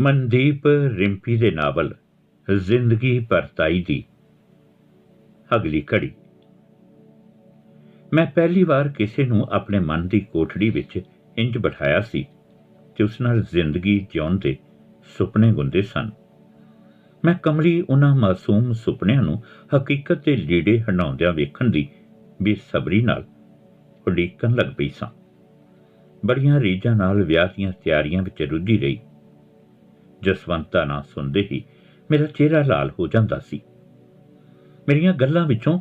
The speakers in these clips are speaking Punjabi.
ਮਨਦੀਪ ਰਿੰਪੀ ਦੇ ਨਾਵਲ, ਜ਼ਿੰਦਗੀ ਪਰਤਾਈ ਦੀ। ਅਗਲੀ ਕੜੀ ਮੈਂ ਪਹਿਲੀ ਵਾਰ ਕਿਸੇ ਨੂੰ ਆਪਣੇ ਮਨ ਦੀ ਕੋਠੜੀ ਵਿੱਚ ਇੰਜ ਬਿਠਾਇਆ ਸੀ ਤੇ ਉਸ ਨਾਲ ਜ਼ਿੰਦਗੀ ਜਿਉਣ ਦੇ ਸੁਪਨੇ ਗੁੰਦੇ ਸਨ। ਮੈਂ ਕਮਲੀ ਉਹਨਾਂ ਮਾਸੂਮ ਸੁਪਨਿਆਂ ਨੂੰ ਹਕੀਕਤ ਦੇ ਲੀੜੇ ਹੰਡਾਉਂਦਿਆਂ ਵੇਖਣ ਦੀ ਬੇਸਬਰੀ ਨਾਲ ਉਡੀਕਣ ਲੱਗ ਪਈ ਸਾਂ। ਬੜੀਆਂ ਰੀਝਾਂ ਨਾਲ ਵਿਆਹ ਦੀਆਂ ਤਿਆਰੀਆਂ ਵਿੱਚ ਰੁੱਝੀ ਰਹੀ। ਜਸਵੰਤ ਦਾ ਨਾਂ ਸੁਣਦੇ ਹੀ ਮੇਰਾ ਚਿਹਰਾ ਲਾਲ ਹੋ ਜਾਂਦਾ ਸੀ। ਮੇਰੀਆਂ ਗੱਲਾਂ ਵਿੱਚੋਂ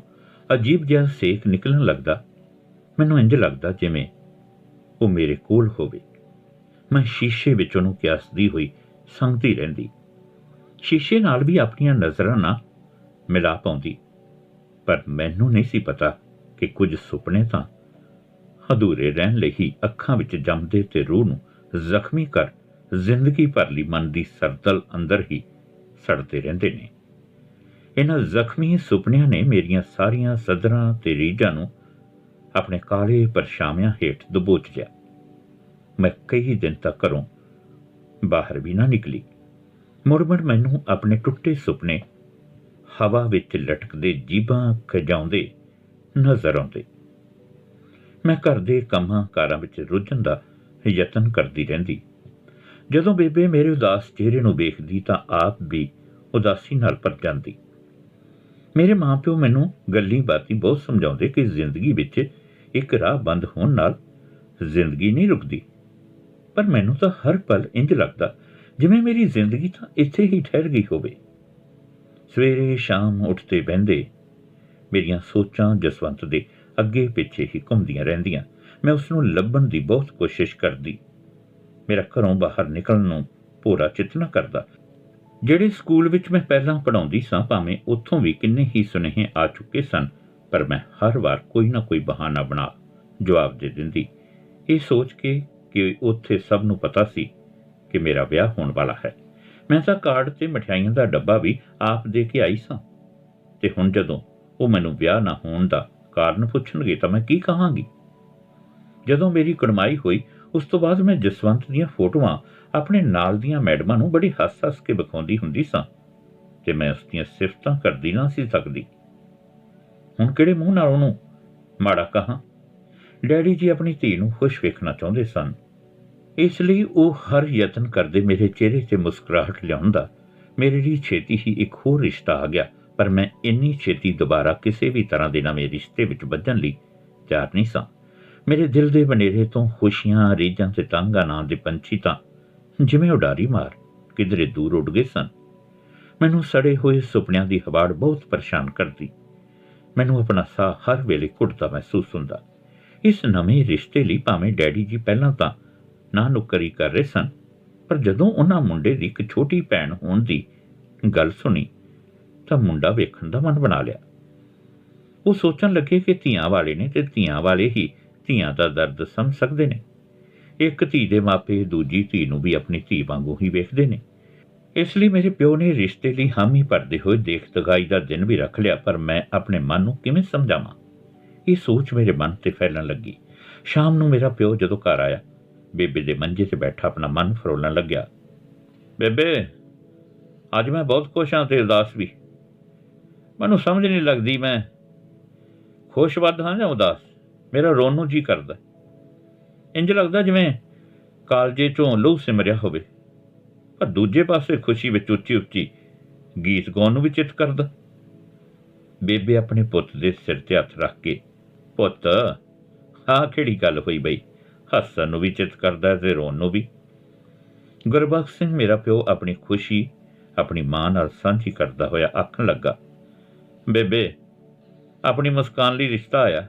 ਅਜੀਬ ਜਿਹਾ ਸੇਕ ਨਿਕਲਣ ਲੱਗਦਾ। ਮੈਨੂੰ ਇੰਜ ਲੱਗਦਾ ਜਿਵੇਂ ਉਹ ਮੇਰੇ ਕੋਲ ਹੋਵੇ। ਮੈਂ ਸ਼ੀਸ਼ੇ ਵਿੱਚ ਉਹਨੂੰ ਕਿਆਸਦੀ ਹੋਈ ਸੰਗਦੀ ਰਹਿੰਦੀ। ਸ਼ੀਸ਼ੇ ਨਾਲ ਵੀ ਆਪਣੀਆਂ ਨਜ਼ਰਾਂ ਨਾਲ ਮਿਲਾ ਪਾਉਂਦੀ। ਪਰ ਮੈਨੂੰ ਨਹੀਂ ਸੀ ਪਤਾ ਕਿ ਕੁਝ ਸੁਪਨੇ ਤਾਂ ਅਧੂਰੇ ਰਹਿਣ ਲਈ ਹੀ ਅੱਖਾਂ ਵਿੱਚ ਜੰਮਦੇ ਤੇ ਰੂਹ ਨੂੰ ਜ਼ਖਮੀ ਕਰ ਜ਼ਿੰਦਗੀ ਭਰ ਲਈ ਮਨ ਦੀ ਸਰਦਲ ਅੰਦਰ ਹੀ ਸੜਦੇ ਰਹਿੰਦੇ ਨੇ। ਇਹਨਾਂ ਜ਼ਖਮੀ ਸੁਪਨਿਆਂ ਨੇ ਮੇਰੀਆਂ ਸਾਰੀਆਂ ਸਦਰਾਂ ਤੇ ਰੀਝਾਂ ਨੂੰ ਆਪਣੇ ਕਾਲੇ ਪਰਛਾਵਿਆਂ ਹੇਠ ਦਬੋਚ ਲਿਆ। ਮੈਂ ਕਈ ਦਿਨ ਤੱਕ ਘਰੋਂ ਬਾਹਰ ਵੀ ਨਾ ਨਿਕਲੀ। ਮੁਰਮਰ ਮੈਨੂੰ ਆਪਣੇ ਟੁੱਟੇ ਸੁਪਨੇ ਹਵਾ ਵਿੱਚ ਲਟਕਦੇ ਜੀਬਾਂ ਖਜਾਉਂਦੇ ਨਜ਼ਰ ਆਉਂਦੇ। ਮੈਂ ਘਰ ਦੇ ਕੰਮਾਂ ਕਾਰਾਂ ਵਿੱਚ ਰੁੱਝਣ ਦਾ ਯਤਨ ਕਰਦੀ ਰਹਿੰਦੀ। ਜਦੋਂ ਬੇਬੇ ਮੇਰੇ ਉਦਾਸ ਚਿਹਰੇ ਨੂੰ ਵੇਖਦੀ ਤਾਂ ਆਪ ਵੀ ਉਦਾਸੀ ਨਾਲ ਭਰ ਜਾਂਦੀ। ਮੇਰੇ ਮਾਪਿਓ ਮੈਨੂੰ ਗੱਲੀ ਬਾਤੀ ਬਹੁਤ ਸਮਝਾਉਂਦੇ ਕਿ ਜ਼ਿੰਦਗੀ ਵਿੱਚ ਇੱਕ ਰਾਹ ਬੰਦ ਹੋਣ ਨਾਲ ਜ਼ਿੰਦਗੀ ਨਹੀਂ ਰੁਕਦੀ। ਪਰ ਮੈਨੂੰ ਤਾਂ ਹਰ ਪਲ ਇੰਜ ਲੱਗਦਾ ਜਿਵੇਂ ਮੇਰੀ ਜ਼ਿੰਦਗੀ ਤਾਂ ਇੱਥੇ ਹੀ ਠਹਿਰ ਗਈ ਹੋਵੇ। ਸਵੇਰੇ ਸ਼ਾਮ ਉੱਠਦੇ ਬਹਿੰਦੇ ਮੇਰੀਆਂ ਸੋਚਾਂ ਜਸਵੰਤ ਦੇ ਅੱਗੇ ਪਿੱਛੇ ਹੀ ਘੁੰਮਦੀਆਂ ਰਹਿੰਦੀਆਂ। ਮੈਂ ਉਸ ਨੂੰ ਲੱਭਣ ਦੀ ਬਹੁਤ ਕੋਸ਼ਿਸ਼ ਕਰਦੀ। ਮੇਰਾ ਘਰੋਂ ਬਾਹਰ ਨਿਕਲਣ ਨੂੰ ਪੂਰਾ ਚਿੱਤ ਨਾ ਕਰਦਾ। ਜਿਹੜੇ ਸਕੂਲ ਵਿੱਚ ਮੈਂ ਪਹਿਲਾਂ ਪੜਾਉਂਦੀ ਸਾਂ, ਭਾਵੇਂ ਉੱਥੋਂ ਵੀ ਕਿੰਨੇ ਹੀ ਸੁਨੇਹੇ ਆ ਚੁੱਕੇ ਸਨ, ਪਰ ਮੈਂ ਹਰ ਵਾਰ ਕੋਈ ਨਾ ਕੋਈ ਬਹਾਨਾ ਬਣਾ ਜਵਾਬ ਦੇ ਦਿੰਦੀ। ਇਹ ਸੋਚ ਕੇ ਕਿ ਉੱਥੇ ਸਭ ਨੂੰ ਪਤਾ ਸੀ ਕਿ ਮੇਰਾ ਵਿਆਹ ਹੋਣ ਵਾਲਾ ਹੈ। ਮੈਂ ਤਾਂ ਕਾਰਡ ਤੇ ਮਠਿਆਈਆਂ ਦਾ ਡੱਬਾ ਵੀ ਆਪ ਦੇ ਕੇ ਆਈ ਸਾਂ। ਤੇ ਹੁਣ ਜਦੋਂ ਉਹ ਮੈਨੂੰ ਵਿਆਹ ਨਾ ਹੋਣ ਦਾ ਕਾਰਨ ਪੁੱਛਣਗੇ ਤਾਂ ਮੈਂ ਕੀ ਕਹਾਂਗੀ? ਜਦੋਂ ਮੇਰੀ ਕੜਮਾਈ ਹੋਈ ਉਸ ਤੋਂ ਬਾਅਦ ਮੈਂ ਜਸਵੰਤ ਦੀਆਂ ਫੋਟੋਆਂ ਆਪਣੇ ਨਾਲ ਦੀਆਂ ਮੈਡਮਾਂ ਨੂੰ ਬੜੀ ਹੱਸ-ਹੱਸ ਕੇ ਵਿਖਾਉਂਦੀ ਹੁੰਦੀ ਸਾਂ ਤੇ ਮੈਂ ਉਸ ਦੀਆਂ ਸਿਫਤਾਂ ਕਰਦੀ ਨਾ ਸੀ ਸਕਦੀ। ਹੁਣ ਕਿਹੜੇ ਮੂੰਹ ਨਾਲ ਉਹਨੂੰ ਮਾੜਾ ਕਹਾ? ਡੈਡੀ ਜੀ ਆਪਣੀ ਧੀ ਨੂੰ ਖੁਸ਼ ਵੇਖਣਾ ਚਾਹੁੰਦੇ ਸਨ। ਇਸ ਲਈ ਉਹ ਹਰ ਯਤਨ ਕਰਦੇ ਮੇਰੇ ਚਿਹਰੇ ਤੇ ਮੁਸਕਰਾਹਟ ਲਿਆਉਣ ਦਾ ਮੇਰੇ ਲਈ ਛੇਤੀ ਹੀ ਇੱਕ ਹੋਰ ਰਿਸ਼ਤਾ ਆ ਗਿਆ, ਪਰ ਮੈਂ ਇੰਨੀ ਛੇਤੀ ਦੁਬਾਰਾ ਕਿਸੇ ਵੀ ਤਰ੍ਹਾਂ ਦੇ ਨਵੇਂ ਰਿਸ਼ਤੇ ਵਿੱਚ ਵੱਜਣ ਲਈ ਤਿਆਰ ਨਹੀਂ ਸਾਂ। ਮੇਰੇ ਦਿਲ ਦੇ ਬਨੇਰੇ ਤੋਂ ਖੁਸ਼ੀਆਂ, ਰੀਝਾਂ ਤੇ ਤਾਂਗਾ ਨਾਂ ਦੇ ਪੰਛੀ ਤਾਂ ਜਿਵੇਂ ਉਡਾਰੀ ਮਾਰ ਕਿਧਰੇ ਦੂਰ ਉੱਡ ਗਏ ਸਨ। ਮੈਨੂੰ ਸੜੇ ਹੋਏ ਸੁਪਨਿਆਂ ਦੀ ਹਵਾੜ ਬਹੁਤ ਪਰੇਸ਼ਾਨ ਕਰਦੀ। ਮੈਨੂੰ ਆਪਣਾ ਸਾਹ ਹਰ ਵੇਲੇ ਘੁੱਟਦਾ ਮਹਿਸੂਸ ਹੁੰਦਾ। ਇਸ ਨਵੇਂ ਰਿਸ਼ਤੇ ਲਈ ਭਾਵੇਂ ਡੈਡੀ ਜੀ ਪਹਿਲਾਂ ਤਾਂ ਨਾ ਨੁਕਰੀ ਕਰ ਰਹੇ ਸਨ, ਪਰ ਜਦੋਂ ਉਹਨਾਂ ਮੁੰਡੇ ਦੀ ਇੱਕ ਛੋਟੀ ਭੈਣ ਹੋਣ ਦੀ ਗੱਲ ਸੁਣੀ ਤਾਂ ਮੁੰਡਾ ਵੇਖਣ ਦਾ ਮਨ ਬਣਾ ਲਿਆ। ਉਹ ਸੋਚਣ ਲੱਗੇ ਕਿ ਧੀਆਂ ਵਾਲੇ ਨੇ ਤੇ ਧੀਆਂ ਵਾਲੇ ਹੀ ਧੀਆਂ ਦਾ ਦਰਦ ਸਮਝ ਸਕਦੇ ਨੇ। ਇੱਕ ਧੀ ਦੇ ਮਾਪੇ ਦੂਜੀ ਧੀ ਨੂੰ ਵੀ ਆਪਣੀ ਧੀ ਵਾਂਗੂ ਹੀ ਵੇਖਦੇ ਨੇ। ਇਸ ਲਈ ਮੇਰੇ ਪਿਓ ਨੇ ਰਿਸ਼ਤੇ ਲਈ ਹਾਮੀ ਭਰਦੇ ਹੋਏ ਦੇਖ ਤਗਾਈ ਦਾ ਦਿਨ ਵੀ ਰੱਖ ਲਿਆ, ਪਰ ਮੈਂ ਆਪਣੇ ਮਨ ਨੂੰ ਕਿਵੇਂ ਸਮਝਾਵਾਂ? ਇਹ ਸੋਚ ਮੇਰੇ ਮਨ ਤੇ ਫੈਲਣ ਲੱਗੀ। ਸ਼ਾਮ ਨੂੰ ਮੇਰਾ ਪਿਓ ਜਦੋਂ ਘਰ ਆਇਆ, ਬੇਬੇ ਦੇ ਮੰਜੇ ਤੇ ਬੈਠਾ ਆਪਣਾ ਮਨ ਫਰੋਲਣ ਲੱਗਿਆ। ਬੇਬੇ, ਅੱਜ ਮੈਂ ਬਹੁਤ ਖੁਸ਼ ਹਾਂ ਤੇ ਉਦਾਸ ਵੀ। ਮੈਨੂੰ ਸਮਝ ਨਹੀਂ ਲੱਗਦੀ ਮੈਂ ਖੁਸ਼ ਵੱਧ ਹਾਂ ਜਾਂ ਉਦਾਸ? ਮੇਰਾ ਰੋਣ ਨੂੰ ਜੀ ਕਰਦਾ ਇੰਜ ਲੱਗਦਾ ਜਿਵੇਂ ਕਾਲਜੇ ਚੋਂ ਲਹੂ ਸਿਮਰਿਆ ਹੋਵੇ, ਪਰ ਦੂਜੇ ਪਾਸੇ ਖੁਸ਼ੀ ਵਿੱਚ ਉੱਚੀ ਉੱਚੀ ਗੀਤ ਗਾਉਣ ਨੂੰ ਵੀ ਚਿੱਤ ਕਰਦਾ ਬੇਬੇ ਆਪਣੇ ਪੁੱਤ ਦੇ ਸਿਰ ਤੇ ਹੱਥ ਰੱਖ ਕੇ, ਪੁੱਤ, ਆਹ ਕਿਹੜੀ ਗੱਲ ਹੋਈ ਬਈ? ਹੱਸਣ ਨੂੰ ਵੀ ਚਿੱਤ ਕਰਦਾ ਤੇ ਰੋਣ ਨੂੰ ਵੀ। ਗੁਰਬਖਸ਼ ਸਿੰਘ ਮੇਰਾ ਪਿਓ ਆਪਣੀ ਖੁਸ਼ੀ, ਆਪਣੀ ਮਾਂ ਨਾਲ ਸਾਂਝੀ ਕਰਦਾ ਹੋਇਆ ਆਖਣ ਲੱਗਾ, ਬੇਬੇ, ਆਪਣੀ ਮੁਸਕਾਨ ਲਈ ਰਿਸ਼ਤਾ ਆਇਆ।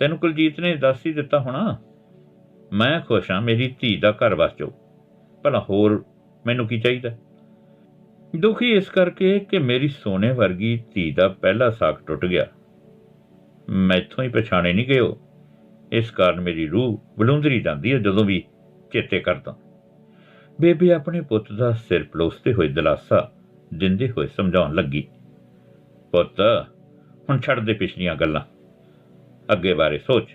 ਤੈਨੂੰ ਕੁਲਜੀਤ ਨੇ ਦੱਸ ਹੀ ਦਿੱਤਾ ਹੋਣਾ। ਮੈਂ ਖੁਸ਼ ਹਾਂ ਮੇਰੀ ਧੀ ਦਾ ਘਰ ਵਸ ਜਾਊ। ਭਲਾ ਹੋਰ ਮੈਨੂੰ ਕੀ ਚਾਹੀਦਾ? ਦੁਖੀ ਇਸ ਕਰਕੇ ਕਿ ਮੇਰੀ ਸੋਨੇ ਵਰਗੀ ਧੀ ਦਾ ਪਹਿਲਾ ਸਾਖ ਟੁੱਟ ਗਿਆ। ਮੈਥੋਂ ਹੀ ਪਛਾਣੇ ਨਹੀਂ ਗਏ ਇਸ ਕਾਰਨ ਮੇਰੀ ਰੂਹ ਬਲੁੰਦਰੀ ਜਾਂਦੀ ਹੈ ਜਦੋਂ ਵੀ ਚੇਤੇ ਕਰਦਾ। ਬੇਬੇ ਆਪਣੇ ਪੁੱਤ ਦਾ ਸਿਰ ਪਲੋਸਤੇ ਹੋਏ ਦਿਲਾਸਾ ਦਿੰਦੇ ਹੋਏ ਸਮਝਾਉਣ ਲੱਗੀ, ਪੁੱਤ, ਹੁਣ ਛੱਡ ਦੇ ਪਿਛਲੀਆਂ ਗੱਲਾਂ। ਅੱਗੇ ਬਾਰੇ ਸੋਚ।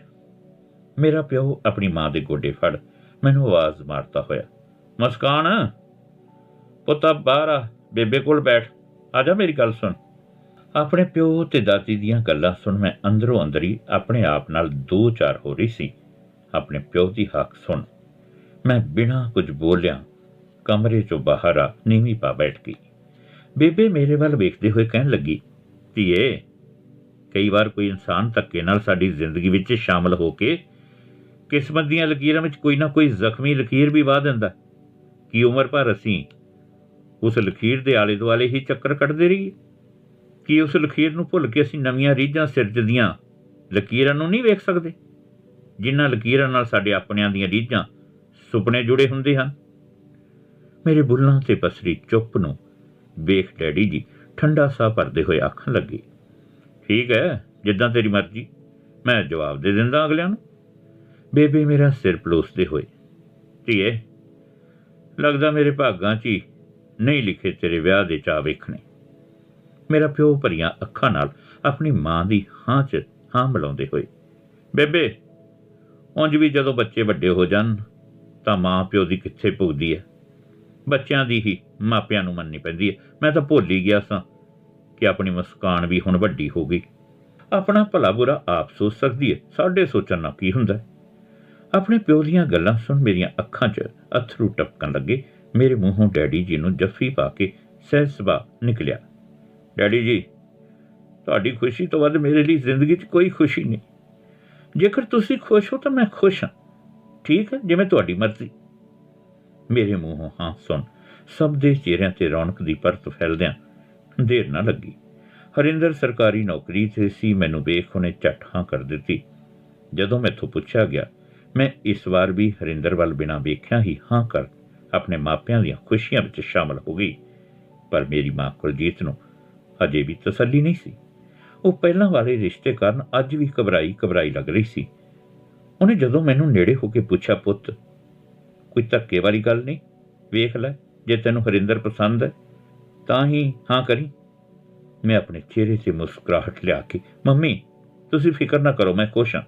ਮੇਰਾ ਪਿਓ ਆਪਣੀ ਮਾਂ ਦੇ ਗੋਡੇ ਫੜ, ਮੈਨੂੰ ਆਵਾਜ਼ ਮਾਰਦਾ ਹੋਇਆ, ਮੁਸਕਾਨ, ਪੁੱਤਾ ਬਾਹਰ ਆ, ਬੇਬੇ ਕੋਲ ਬੈਠ, ਆ ਜਾ ਮੇਰੀ ਗੱਲ ਸੁਣ। ਆਪਣੇ ਪਿਓ ਤੇ ਦਾਦੀ ਦੀਆਂ ਗੱਲਾਂ ਸੁਣ ਮੈਂ ਅੰਦਰੋਂ ਅੰਦਰ ਹੀ ਆਪਣੇ ਆਪ ਨਾਲ ਦੋ ਚਾਰ ਹੋ ਰਹੀ ਸੀ। ਆਪਣੇ ਪਿਓ ਦੀ ਹੱਕ ਸੁਣ, ਮੈਂ ਬਿਨਾਂ ਕੁਝ ਬੋਲਿਆ ਕਮਰੇ ਚੋਂ ਬਾਹਰ ਆ, ਨੀਵੀਂ ਪਾ ਬੈਠ ਗਈ। ਬੇਬੇ ਮੇਰੇ ਵੱਲ ਵੇਖਦੇ ਹੋਏ ਕਹਿਣ ਲੱਗੀ, ਧੀਏ ਕਈ ਵਾਰ ਕੋਈ ਇਨਸਾਨ ਧੱਕੇ ਨਾਲ ਸਾਡੀ ਜ਼ਿੰਦਗੀ ਵਿੱਚ ਸ਼ਾਮਲ ਹੋ ਕੇ ਕਿਸਮਤ ਦੀਆਂ ਲਕੀਰਾਂ ਵਿੱਚ ਕੋਈ ਨਾ ਕੋਈ ਜ਼ਖਮੀ ਲਕੀਰ ਵੀ ਵਾਹ ਦਿੰਦਾ ਕਿ ਉਮਰ ਭਰ ਅਸੀਂ ਉਸ ਲਕੀਰ ਦੇ ਆਲੇ ਦੁਆਲੇ ਹੀ ਚੱਕਰ ਕੱਢਦੇ ਰਹੀਏ? ਕਿ ਉਸ ਲਕੀਰ ਨੂੰ ਭੁੱਲ ਕੇ ਅਸੀਂ ਨਵੀਆਂ ਰੀਝਾਂ ਸਿਰਜਦੀਆਂ ਲਕੀਰਾਂ ਨੂੰ ਨਹੀਂ ਵੇਖ ਸਕਦੇ? ਜਿਨ੍ਹਾਂ ਲਕੀਰਾਂ ਨਾਲ ਸਾਡੇ ਆਪਣਿਆਂ ਦੀਆਂ ਰੀਝਾਂ ਸੁਪਨੇ ਜੁੜੇ ਹੁੰਦੇ ਹਨ? ਮੇਰੇ ਬੁੱਲਾਂ ਤੇ ਪਸਰੀ ਚੁੱਪ ਨੂੰ ਵੇਖ ਡੈਡੀ ਜੀ ਠੰਡਾ ਸਾਹ ਭਰਦੇ ਹੋਏ ਆਖਣ ਲੱਗੇ ਠੀਕ ਹੈ, ਜਿੱਦਾਂ ਤੇਰੀ ਮਰਜ਼ੀ। ਮੈਂ ਜਵਾਬ ਦੇ ਦਿੰਦਾ ਅਗਲਿਆਂ ਨੂੰ। ਬੇਬੇ ਮੇਰਾ ਸਿਰ ਪਲੋਸਦੇ ਹੋਏ, ਧੀਏ, ਲੱਗਦਾ ਮੇਰੇ ਭਾਗਾਂ 'ਚ ਹੀ ਨਹੀਂ ਲਿਖੇ ਤੇਰੇ ਵਿਆਹ ਦੇ ਚਾਹ ਵੇਖਣੇ। ਮੇਰਾ ਪਿਓ ਭਰੀਆਂ ਅੱਖਾਂ ਨਾਲ ਆਪਣੀ ਮਾਂ ਦੀ ਹਾਂ 'ਚ ਹਾਂ ਮਿਲਾਉਂਦੇ ਹੋਏ, ਬੇਬੇ, ਉਂਝ ਵੀ ਜਦੋਂ ਬੱਚੇ ਵੱਡੇ ਹੋ ਜਾਣ, ਤਾਂ ਮਾਂ ਪਿਓ ਦੀ ਕਿੱਥੇ ਪੁੱਗਦੀ ਹੈ? ਬੱਚਿਆਂ ਦੀ ਹੀ ਮਾਪਿਆਂ ਨੂੰ ਮੰਨਣੀ ਪੈਂਦੀ ਹੈ। ਮੈਂ ਤਾਂ ਭੁੱਲ ਹੀ ਗਿਆ ਸਾਂ ਕਿ ਆਪਣੀ ਮੁਸਕਾਨ ਵੀ ਹੁਣ ਵੱਡੀ ਹੋ ਗਈ। ਆਪਣਾ ਭਲਾ ਬੁਰਾ ਆਪ ਸੋਚ ਸਕਦੀ ਹੈ, ਸਾਡੇ ਸੋਚਣ ਨਾਲ ਕੀ ਹੁੰਦਾ ਆਪਣੇ ਪਿਓ ਦੀਆਂ ਗੱਲਾਂ ਸੁਣ ਮੇਰੀਆਂ ਅੱਖਾਂ 'ਚ ਅਥਰੂ ਟਪਕਣ ਲੱਗੇ। ਮੇਰੇ ਮੂੰਹੋਂ ਡੈਡੀ ਜੀ ਨੂੰ ਜੱਫੀ ਪਾ ਕੇ ਸਹਿਜ ਸੁਭਾ ਨਿਕਲਿਆ। ਡੈਡੀ ਜੀ, ਤੁਹਾਡੀ ਖੁਸ਼ੀ ਤੋਂ ਵੱਧ ਮੇਰੇ ਲਈ ਜ਼ਿੰਦਗੀ 'ਚ ਕੋਈ ਖੁਸ਼ੀ ਨਹੀਂ। ਜੇਕਰ ਤੁਸੀਂ ਖੁਸ਼ ਹੋ ਤਾਂ ਮੈਂ ਖੁਸ਼ ਹਾਂ। ਠੀਕ ਹੈ, ਜਿਵੇਂ ਤੁਹਾਡੀ ਮਰਜ਼ੀ। ਮੇਰੇ ਮੂੰਹੋਂ ਹਾਂ ਸੁਣ ਸਭ ਦੇ ਚਿਹਰਿਆਂ ਤੇ ਰੌਣਕ ਦੀ ਪਰਤ ਫੈਲਦਿਆਂ ਦੇਰ ਨਾ ਲੱਗੀ। ਹਰਿੰਦਰ ਸਰਕਾਰੀ ਨੌਕਰੀ ਤੇ ਸੀ ਮੈਨੂੰ ਵੇਖ ਉਹਨੇ ਝੱਟ ਹਾਂ ਕਰ ਦਿੱਤੀ। ਜਦੋਂ ਮੈਥੋਂ ਪੁੱਛਿਆ ਗਿਆ, ਮੈਂ ਇਸ ਵਾਰ ਵੀ ਹਰਿੰਦਰ ਵੱਲ ਬਿਨਾਂ ਵੇਖਿਆ ਹੀ ਹਾਂ ਕਰ, ਆਪਣੇ ਮਾਪਿਆਂ ਦੀਆਂ ਖੁਸ਼ੀਆਂ ਵਿੱਚ ਸ਼ਾਮਲ ਹੋ ਗਈ। ਪਰ ਮੇਰੀ ਮਾਂ ਕੁਲਜੀਤ ਨੂੰ ਅਜੇ ਵੀ ਤਸੱਲੀ ਨਹੀਂ ਸੀ। ਉਹ ਪਹਿਲਾਂ ਵਾਲੇ ਰਿਸ਼ਤੇ ਕਾਰਨ ਅੱਜ ਵੀ ਘਬਰਾਈ ਘਬਰਾਈ ਲੱਗ ਰਹੀ ਸੀ। ਉਹਨੇ ਜਦੋਂ ਮੈਨੂੰ ਨੇੜੇ ਹੋ ਕੇ ਪੁੱਛਿਆ, ਪੁੱਤ, ਕੋਈ ਧੱਕੇ ਵਾਲੀ ਗੱਲ ਨਹੀਂ? ਵੇਖ ਲੈ, ਜੇ ਤੈਨੂੰ ਹਰਿੰਦਰ ਪਸੰਦ ਹੈ ਤਾਂ ਹੀ ਹਾਂ ਕਰੀ। ਮੈਂ ਆਪਣੇ ਚਿਹਰੇ 'ਤੇ ਮੁਸਕਰਾਹਟ ਲਿਆ ਕੇ, ਮੰਮੀ, ਤੁਸੀਂ ਫਿਕਰ ਨਾ ਕਰੋ, ਮੈਂ ਖੁਸ਼ ਹਾਂ।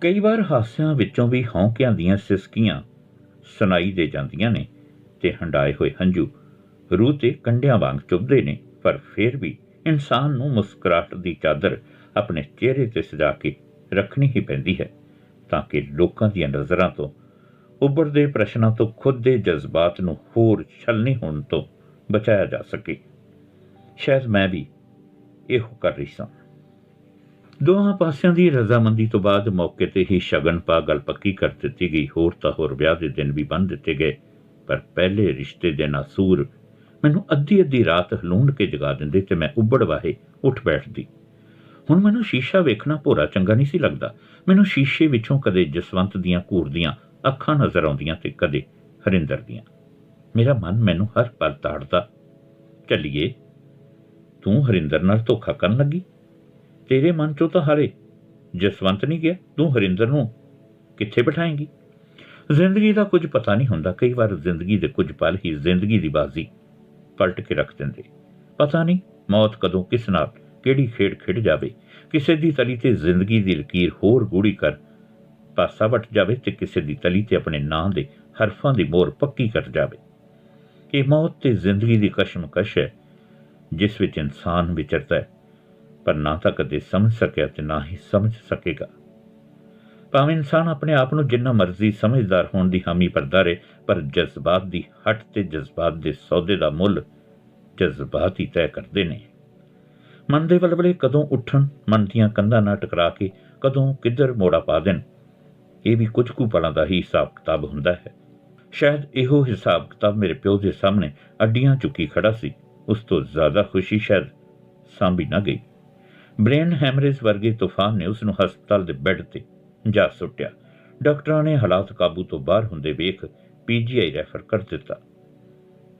ਕਈ ਵਾਰ ਹਾਸਿਆਂ ਵਿੱਚੋਂ ਵੀ ਹੌਂਕਿਆਂ ਦੀਆਂ ਸਿਸਕੀਆਂ ਸੁਣਾਈ ਦੇ ਜਾਂਦੀਆਂ ਨੇ ਤੇ ਹੰਡਾਏ ਹੋਏ ਹੰਝੂ ਰੂਹ ਤੇ ਕੰਡਿਆਂ ਵਾਂਗ ਚੁੱਭਦੇ ਨੇ, ਪਰ ਫਿਰ ਵੀ ਇਨਸਾਨ ਨੂੰ ਮੁਸਕਰਾਹਟ ਦੀ ਚਾਦਰ ਆਪਣੇ ਚਿਹਰੇ ਤੇ ਸਜਾ ਕੇ ਰੱਖਣੀ ਹੀ ਪੈਂਦੀ ਹੈ, ਤਾਂ ਕਿ ਲੋਕਾਂ ਦੀਆਂ ਨਜ਼ਰਾਂ ਤੋਂ, ਉੱਭਰਦੇ ਪ੍ਰਸ਼ਨਾਂ ਤੋਂ, ਖੁਦ ਦੇ ਜਜ਼ਬਾਤ ਨੂੰ ਹੋਰ ਛਲਨੀ ਹੋਣ ਤੋਂ ਬਚਾਇਆ ਜਾ ਸਕੇ। ਸ਼ਾਇਦ ਮੈਂ ਵੀ ਇਹੋ ਕਰ ਰਹੀ ਸਾਂ। ਦੋਹਾਂ ਪਾਸਿਆਂ ਦੀ ਰਜ਼ਾਮੰਦੀ ਤੋਂ ਬਾਅਦ ਮੌਕੇ ਤੇ ਹੀ ਸ਼ਗਨ ਪਾ ਗੱਲ ਪੱਕੀ ਕਰ ਦਿੱਤੀ ਗਈ। ਹੋਰ ਤਾਂ ਹੋਰ ਵਿਆਹ ਦੇ ਦਿਨ ਵੀ ਬੰਨ ਦਿੱਤੇ ਗਏ। ਪਰ ਪਹਿਲੇ ਰਿਸ਼ਤੇ ਦੇ ਨਾਸੂਰ ਮੈਨੂੰ ਅੱਧੀ ਅੱਧੀ ਰਾਤ ਹਲੂੰਡ ਕੇ ਜਗਾ ਦਿੰਦੇ ਤੇ ਮੈਂ ਉੱਬੜ ਵਾਹੇ ਉੱਠ ਬੈਠਦੀ। ਹੁਣ ਮੈਨੂੰ ਸ਼ੀਸ਼ਾ ਵੇਖਣਾ ਭੋਰਾ ਚੰਗਾ ਨਹੀਂ ਸੀ ਲੱਗਦਾ। ਮੈਨੂੰ ਸ਼ੀਸ਼ੇ ਵਿੱਚੋਂ ਕਦੇ ਜਸਵੰਤ ਦੀਆਂ ਘੂਰਦੀਆਂ ਅੱਖਾਂ ਨਜ਼ਰ ਆਉਂਦੀਆਂ ਤੇ ਕਦੇ ਹਰਿੰਦਰ ਦੀਆਂ। ਮੇਰਾ ਮਨ ਮੈਨੂੰ ਹਰ ਪਲ ਤਾੜਦਾ। ਚੱਲੀਏ। ਤੂੰ ਹਰਿੰਦਰ ਨਾਲ ਧੋਖਾ ਕਰਨ ਲੱਗੀ? ਤੇਰੇ ਮਨ ਚੋਂ ਤਾਂ ਹਰੇ। ਜਸਵੰਤ ਨਹੀਂ ਗਿਆ, ਤੂੰ ਹਰਿੰਦਰ ਨੂੰ ਕਿੱਥੇ ਬਿਠਾਏਂਗੀ? ਜ਼ਿੰਦਗੀ ਦਾ ਕੁਝ ਪਤਾ ਨਹੀਂ ਹੁੰਦਾ, ਕਈ ਵਾਰ ਜ਼ਿੰਦਗੀ ਦੇ ਕੁਝ ਪਲ ਹੀ ਜ਼ਿੰਦਗੀ ਦੀ ਬਾਜ਼ੀ ਪਲਟ ਕੇ ਰੱਖ ਦਿੰਦੇ। ਪਤਾ ਨਹੀਂ ਮੌਤ ਕਦੋਂ ਕਿਸ ਨਾਲ ਕਿਹੜੀ ਖੇਡ ਖਿੜ ਜਾਵੇ। ਕਿਸੇ ਦੀ ਤਲੀ ਤੇ ਜ਼ਿੰਦਗੀ ਦੀ ਲਕੀਰ ਹੋਰ ਗੂੜੀ ਕਰ ਪਾਸਾ ਵਟ ਜਾਵੇ ਤੇ ਕਿਸੇ ਦੀ ਤਲੀ ਤੇ ਆਪਣੇ ਨਾਂ ਦੇ ਹਰਫਾਂ ਦੀ ਮੋਹਰ ਪੱਕੀ ਕਰ ਜਾਵੇ। ਇਹ ਮੌਤ ਤੇ ਜ਼ਿੰਦਗੀ ਦੀ ਕਸ਼ਮਕਸ਼ ਹੈ, ਜਿਸ ਵਿੱਚ ਇਨਸਾਨ ਵਿਚਰਦਾ ਹੈ, ਪਰ ਨਾ ਤਾਂ ਕਦੇ ਸਮਝ ਸਕਿਆ ਤੇ ਨਾ ਹੀ ਸਮਝ ਸਕੇਗਾ। ਭਾਵੇਂ ਇਨਸਾਨ ਆਪਣੇ ਆਪ ਨੂੰ ਜਿੰਨਾ ਮਰਜ਼ੀ ਸਮਝਦਾਰ ਹੋਣ ਦੀ ਹਾਮੀ ਭਰਦਾ ਰਹੇ, ਪਰ ਜਜ਼ਬਾਤ ਦੀ ਹੱਟ ਤੇ ਜਜ਼ਬਾਤ ਦੇ ਸੌਦੇ ਦਾ ਮੁੱਲ ਜਜ਼ਬਾਤ ਹੀ ਤੈਅ ਕਰਦੇ ਨੇ। ਮਨ ਦੇ ਵਲਵਲੇ ਕਦੋਂ ਉੱਠਣ, ਮਨ ਦੀਆਂ ਕੰਧਾਂ ਨਾਲ ਟਕਰਾ ਕੇ ਕਦੋਂ ਕਿੱਧਰ ਮੋੜਾ ਪਾ ਦੇਣ, ਇਹ ਵੀ ਕੁਝ ਕੁ ਪਲਾਂ ਦਾ ਹੀ ਹਿਸਾਬ ਕਿਤਾਬ ਹੁੰਦਾ ਹੈ। ਸ਼ਾਇਦ ਇਹੋ ਹਿਸਾਬ ਕਿਤਾਬ ਮੇਰੇ ਪਿਓ ਦੇ ਸਾਹਮਣੇ ਅੱਡੀਆਂ ਚੁੱਕੀ ਖੜਾ ਸੀ। ਉਸ ਤੋਂ ਜ਼ਿਆਦਾ ਖੁਸ਼ੀ ਸ਼ਾਇਦ ਸਾਂਭੀ ਨਾ ਗਈ। ਬ੍ਰੇਨ ਹੈਮਰੇਜ ਵਰਗੇ ਤੂਫਾਨ ਨੇ ਉਸ ਨੂੰ ਹਸਪਤਾਲ ਦੇ ਬੈੱਡ ਤੇ ਜਾ ਸੁੱਟਿਆ। ਡਾਕਟਰਾਂ ਨੇ ਹਾਲਾਤ ਕਾਬੂ ਤੋਂ ਬਾਹਰ ਹੁੰਦੇ ਵੇਖ ਪੀਜੀਆਈ ਰੈਫਰ ਕਰ ਦਿੱਤਾ।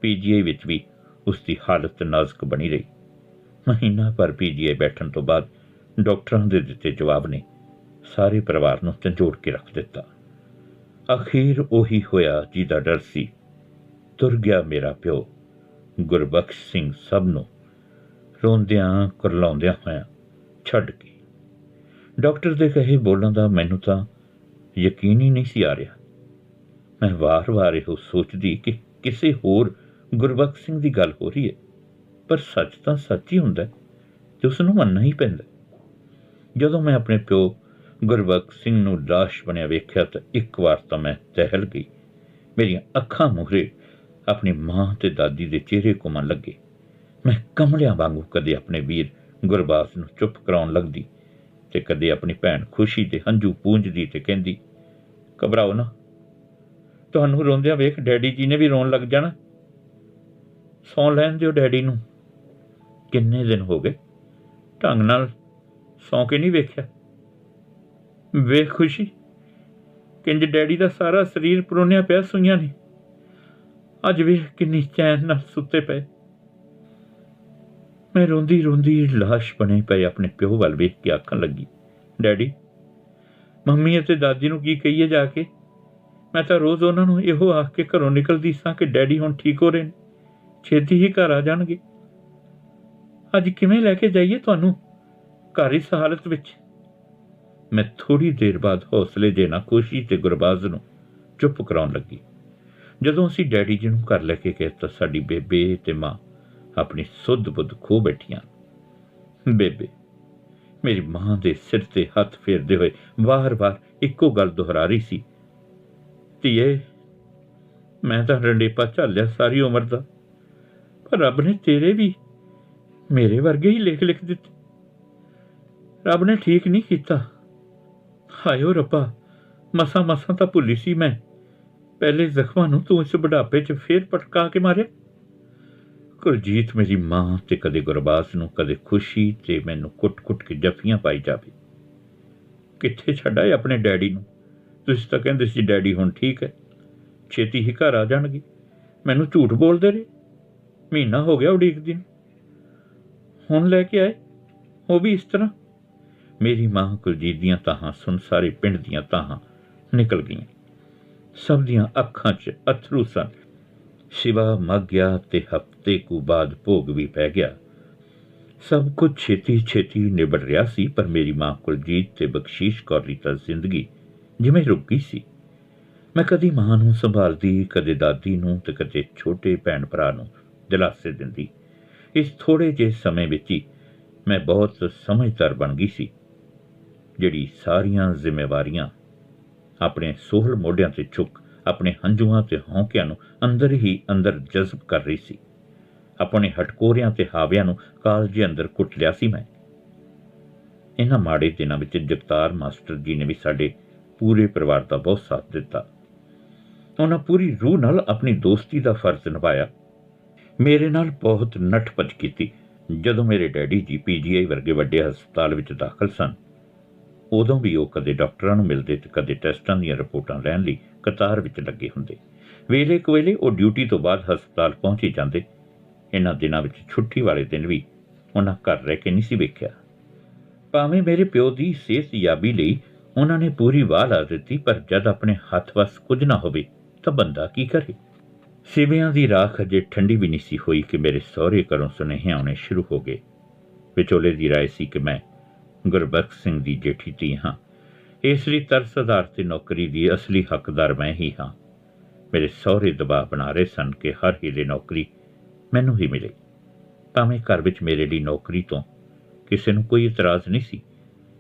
ਪੀਜੀਆਈ ਵਿੱਚ ਵੀ ਉਸ ਦੀ ਹਾਲਤ ਨਾਜ਼ੁਕ ਬਣੀ ਰਹੀ। ਮਹੀਨਾ ਪਰ ਪੀਜੀਆਈ ਬੈਠਣ ਤੋਂ ਬਾਅਦ ਡਾਕਟਰਾਂ ਦੇ ਦਿੱਤੇ ਜਵਾਬ ਨੇ ਸਾਰੇ ਪਰਿਵਾਰ ਨੂੰ ਝੰਜੋੜ ਕੇ ਰੱਖ ਦਿੱਤਾ। ਅਖੀਰ ਉਹੀ ਹੋਇਆ ਜਿਹਦਾ ਡਰ ਸੀ। ਤੁਰ ਗਿਆ ਮੇਰਾ ਪਿਓ। ਗੁਰਬਖਸ਼ ਸਿੰਘ ਸਭ ਨੂੰ ਰੋਂਦਿਆਂ ਕੁਰਲਾਉਂਦਿਆਂ ਹੋਇਆਂ ਛੱਡ ਕੇ। ਡਾਕਟਰ ਦੇ ਕਹੇ ਬੋਲਣ ਦਾ ਮੈਨੂੰ ਤਾਂ ਯਕੀਨ ਹੀ ਨਹੀਂ ਸੀ ਆ ਰਿਹਾ। ਮੈਂ ਵਾਰ-ਵਾਰ ਇਹੋ ਸੋਚਦੀ ਕਿ ਕਿਸੇ ਹੋਰ ਗੁਰਬਖਸ਼ ਸਿੰਘ ਦੀ ਗੱਲ ਹੋ ਰਹੀ ਹੈ, ਪਰ ਸੱਚ ਤਾਂ ਸੱਚ ਹੀ ਹੁੰਦਾ ਹੈ ਤੇ ਉਸ ਨੂੰ ਮੰਨਣਾ ਹੀ ਪੈਂਦਾ ਜਦੋਂ ਮੈਂ ਆਪਣੇ ਪਿਓ ਗੁਰਬਖਸ਼ ਸਿੰਘ ਨੂੰ ਲਾਸ਼ ਬਣਿਆ ਵੇਖਿਆ ਤਾਂ ਇੱਕ ਵਾਰ ਤਾਂ ਮੈਂ ਦਹਿਲ ਗਈ। ਮੇਰੀਆਂ ਅੱਖਾਂ ਮੂਹਰੇ ਆਪਣੀ ਮਾਂ ਤੇ ਦਾਦੀ ਦੇ ਚਿਹਰੇ ਘੁੰਮਣ ਲੱਗੇ। ਮੈਂ ਕਮਲਿਆਂ ਵਾਂਗੂ ਕਦੇ ਆਪਣੇ ਵੀਰ ਗੁਰਬਾਸ ਨੂੰ ਚੁੱਪ ਕਰਾਉਣ ਲੱਗਦੀ ਤੇ ਕਦੇ ਆਪਣੀ ਭੈਣ ਖੁਸ਼ੀ ਦੇ ਹੰਝੂ ਪੂੰਝਦੀ ਤੇ ਕਹਿੰਦੀ, ਘਬਰਾਓ ਨਾ। ਤੁਹਾਨੂੰ ਰੋਂਦਿਆਂ ਵੇਖ ਡੈਡੀ ਜੀ ਨੇ ਵੀ ਰੋਣ ਲੱਗ ਜਾਣਾ। ਸੌਂ ਲੈਣ ਦਿਓ ਡੈਡੀ ਨੂੰ। ਕਿੰਨੇ ਦਿਨ ਹੋ ਗਏ। ਢੰਗ ਨਾਲ ਸੌਂ ਕੇ ਨਹੀਂ ਵੇਖਿਆ। ਵੇਖ ਖੁਸ਼ੀ। ਕਿੰਜ ਡੈਡੀ ਦਾ ਸਾਰਾ ਸਰੀਰ ਪਰੋਨਿਆ ਪਿਆ, ਸੁਈਆਂ ਨੇ। ਅੱਜ ਵੇਖ ਕਿੰਨੀ ਚੈਨ ਨਾਲ ਸੁੱਤੇ ਪਏ। ਮੈਂ ਰੋਂਦੀ ਰੋਂਦੀ ਲਾਸ਼ ਬਣੇ ਪਏ ਆਪਣੇ ਪਿਓ ਵੱਲ ਵੇਖ ਕੇ ਆਖਣ ਲੱਗੀ, ਡੈਡੀ, ਮੰਮੀ ਅਤੇ ਦਾਦੀ ਨੂੰ ਕੀ ਕਹੀਏ ਜਾ ਕੇ? ਮੈਂ ਤਾਂ ਰੋਜ਼ ਉਹਨਾਂ ਨੂੰ ਇਹੋ ਆਖ ਕੇ ਘਰੋਂ ਨਿਕਲਦੀ ਸਾਂ ਕਿ ਡੈਡੀ ਹੁਣ ਠੀਕ ਹੋ ਰਹੇ ਨੇ। ਛੇਤੀ ਹੀ ਘਰ ਆ ਜਾਣਗੇ। ਅੱਜ ਕਿਵੇਂ ਲੈ ਕੇ ਜਾਈਏ ਤੁਹਾਨੂੰ? ਘਰ ਇਸ ਹਾਲਤ ਵਿੱਚ ਮੈਂ ਥੋੜੀ ਦੇਰ ਬਾਅਦ ਹੌਸਲੇ ਦੇਣਾ ਨਾਲ ਕੋਸ਼ਿਸ਼ ਤੇ ਗੁਰਬਾਜ਼ ਨੂੰ ਚੁੱਪ ਕਰਾਉਣ ਲੱਗੀ। ਜਦੋਂ ਅਸੀਂ ਡੈਡੀ ਜੀ ਨੂੰ ਘਰ ਲੈ ਕੇ ਗਏ ਤਾਂ ਸਾਡੀ ਬੇਬੇ ਤੇ ਮਾਂ ਆਪਣੀ ਸੁੱਧ ਬੁੱਧ ਖੋ ਬੈਠੀਆਂ। ਬੇਬੇ, ਮੇਰੀ ਮਾਂ ਦੇ ਸਿਰ ਤੇ ਹੱਥ ਫੇਰਦੇ ਹੋਏ ਵਾਰ-ਵਾਰ ਇੱਕੋ ਗੱਲ ਦੁਹਰਾ ਰਹੀ ਸੀ। ਧੀਏ, ਮੈਂ ਤਾਂ ਰੰਡੇਪਾ ਝੱਲਿਆ ਸਾਰੀ ਉਮਰ ਦਾ, ਪਰ ਰੱਬ ਨੇ ਤੇਰੇ ਵੀ ਮੇਰੇ ਵਰਗੇ ਹੀ ਲਿਖ ਲਿਖ ਦਿੱਤੇ। ਰੱਬ ਨੇ ਠੀਕ ਨਹੀਂ ਕੀਤਾ। ਹਾਇਓ ਰੱਬਾ, ਮਸਾ ਮਸਾ ਤਾਂ ਭੁੱਲੀ ਸੀ ਮੈਂ। ਪਹਿਲੇ ਜ਼ਖਮਾਂ ਨੂੰ ਤੂੰ ਇਸ ਬੁਢਾਪੇ 'ਚ ਫੇਰ ਪਟਕਾ ਕੇ ਮਾਰੇ ਕੁਲਜੀਤ ਮੇਰੀ ਮਾਂ ਤੇ ਕਦੇ ਗੁਰਬਾਸ ਨੂੰ, ਕਦੇ ਖੁਸ਼ੀ ਤੇ ਮੈਨੂੰ ਕੁੱਟ-ਕੁੱਟ ਕੇ ਜਫੀਆਂ ਪਾਈ ਜਾਵੇ। ਕਿੱਥੇ ਛੱਡਾ ਛੱਡਾਏ ਆਪਣੇ ਡੈਡੀ ਨੂੰ? ਤੁਸੀਂ ਤਾਂ ਕਹਿੰਦੇ ਸੀ ਡੈਡੀ ਹੁਣ ਠੀਕ ਹੈ। ਛੇਤੀ ਹੀ ਘਰ ਆ ਜਾਣਗੇ। ਮੈਨੂੰ ਝੂਠ ਬੋਲਦੇ ਰਹੇ। ਮਹੀਨਾ ਹੋ ਗਿਆ ਉਡੀਕਦੀ ਨੂੰ। ਹੁਣ ਲੈ ਕੇ ਆਏ? ਉਹ ਵੀ ਇਸ ਤਰ੍ਹਾਂ? ਮੇਰੀ ਮਾਂ ਕੁਲਜੀਤ ਦੀਆਂ ਤਾਹਾਂ ਸੁਣ ਸਾਰੇ ਪਿੰਡ ਦੀਆਂ ਤਾਹਾਂ ਨਿਕਲ ਗਈਆਂ। ਸਭ ਦੀਆਂ ਅੱਖਾਂ 'ਚ ਅਥਰੂ ਸਨ। ਸ਼ਿਵਾ ਮਗ ਗਿਆ ਤੇ ਹਫ਼ਤੇ ਕੁ ਬਾਅਦ ਭੋਗ ਵੀ ਪੈ ਗਿਆ। ਸਭ ਕੁਝ ਛੇਤੀ ਛੇਤੀ ਨਿਬੜ ਰਿਹਾ ਸੀ, ਪਰ ਮੇਰੀ ਮਾਂ ਕੁਲਜੀਤ ਤੇ ਬਖਸ਼ੀਸ਼ ਕੌਰ ਦੀ ਤਾਂ ਜ਼ਿੰਦਗੀ ਜਿਵੇਂ ਰੁਕ ਗਈ ਸੀ। ਮੈਂ ਕਦੀ ਮਾਂ ਨੂੰ ਸੰਭਾਲਦੀ, ਕਦੇ ਦਾਦੀ ਨੂੰ ਤੇ ਕਦੇ ਛੋਟੇ ਭੈਣ ਭਰਾ ਨੂੰ ਦਿਲਾਸੇ ਦਿੰਦੀ। ਇਸ ਥੋੜੇ ਜਿਹੇ ਸਮੇਂ ਵਿੱਚ ਹੀ ਮੈਂ ਬਹੁਤ ਸਮਝਦਾਰ ਬਣ ਗਈ ਸੀ। ਜਿਹੜੀ ਸਾਰੀਆਂ ਜ਼ਿੰਮੇਵਾਰੀਆਂ ਆਪਣੇ ਸੋਹਲ ਮੋਢਿਆਂ ਤੇ ਚੁੱਕ, ਆਪਣੇ ਹੰਝੂਆਂ ਤੇ ਹੌਂਕਿਆਂ ਨੂੰ ਅੰਦਰ ਹੀ ਅੰਦਰ ਜਜ਼ਬ ਕਰ ਰਹੀ ਸੀ। ਆਪਣੇ ਹਟਕੋਰਿਆਂ ਤੇ ਹਾਵਿਆਂ ਨੂੰ ਕਾਲਜੇ ਅੰਦਰ ਕੁੱਟ ਲਿਆ ਸੀ ਮੈਂ। ਇਹਨਾਂ ਮਾੜੇ ਦਿਨਾਂ ਵਿੱਚ ਜਗਤਾਰ ਮਾਸਟਰ ਜੀ ਨੇ ਵੀ ਸਾਡੇ ਪੂਰੇ ਪਰਿਵਾਰ ਦਾ ਬਹੁਤ ਸਾਥ ਦਿੱਤਾ। ਉਹਨਾਂ ਪੂਰੀ ਰੂਹ ਨਾਲ ਆਪਣੀ ਦੋਸਤੀ ਦਾ ਫਰਜ਼ ਨਿਭਾਇਆ। ਮੇਰੇ ਨਾਲ ਬਹੁਤ ਨਟਪਜ ਕੀਤੀ, ਜਦੋਂ ਮੇਰੇ ਡੈਡੀ ਜੀ ਪੀਜੀਆਈ ਵਰਗੇ ਵੱਡੇ ਹਸਪਤਾਲ ਵਿੱਚ ਦਾਖਲ ਸਨ। ਉਦੋਂ ਵੀ ਉਹ ਕਦੇ ਡਾਕਟਰਾਂ ਨੂੰ ਮਿਲਦੇ ਤੇ ਕਦੇ ਟੈਸਟਾਂ ਦੀਆਂ ਰਿਪੋਰਟਾਂ ਲੈਣ ਲਈ ਕਤਾਰ ਵਿੱਚ ਲੱਗੇ ਹੁੰਦੇ। ਵੇਲੇ ਕੋਲੇ ਉਹ ਡਿਊਟੀ ਤੋਂ ਬਾਅਦ ਹਸਪਤਾਲ ਪਹੁੰਚ ਹੀ ਜਾਂਦੇ। ਇਹਨਾਂ ਦਿਨਾਂ ਵਿੱਚ ਛੁੱਟੀ ਵਾਲੇ ਦਿਨ ਵੀ ਉਹਨਾਂ ਘਰ ਰਹਿ ਕੇ ਨਹੀਂ ਸੀ ਵੇਖਿਆ। ਭਾਵੇਂ ਮੇਰੇ ਪਿਓ ਦੀ ਸਿਹਤ ਯਾਬੀ ਲਈ ਉਹਨਾਂ ਨੇ ਪੂਰੀ ਵਾਹ ਲਾ ਦਿੱਤੀ, ਪਰ ਜਦ ਆਪਣੇ ਹੱਥ ਵਸ ਕੁਝ ਨਾ ਹੋਵੇ ਤਾਂ ਬੰਦਾ ਕੀ ਕਰੇ? ਸਿਵਿਆਂ ਦੀ ਰਾਖ ਅਜੇ ਠੰਡੀ ਵੀ ਨਹੀਂ ਸੀ ਹੋਈ ਕਿ ਮੇਰੇ ਸਹੁਰੇ ਘਰੋਂ ਸੁਨੇਹੇ ਆਉਣੇ ਸ਼ੁਰੂ ਹੋ ਗਏ। ਵਿਚੋਲੇ ਦੀ ਰਾਏ ਸੀ ਕਿ ਮੈਂ ਗੁਰਬਖਸ਼ ਸਿੰਘ ਦੀ ਜੇਠੀ ਧੀ ਹਾਂ। ਇਸ ਲਈ ਤਰਸ ਆਧਾਰ ਤੇ ਨੌਕਰੀ ਦੀ ਅਸਲੀ ਹੱਕਦਾਰ ਮੈਂ ਹੀ ਹਾਂ। ਮੇਰੇ ਸਹੁਰੇ ਦਬਾਅ ਬਣਾ ਰਹੇ ਸਨ ਕਿ ਹਰ ਹੀਲੇ ਨੌਕਰੀ ਮੈਨੂੰ ਹੀ ਮਿਲੇ। ਭਾਵੇਂ ਘਰ ਵਿੱਚ ਮੇਰੇ ਲਈ ਨੌਕਰੀ ਤੋਂ ਕਿਸੇ ਨੂੰ ਕੋਈ ਇਤਰਾਜ਼ ਨਹੀਂ ਸੀ।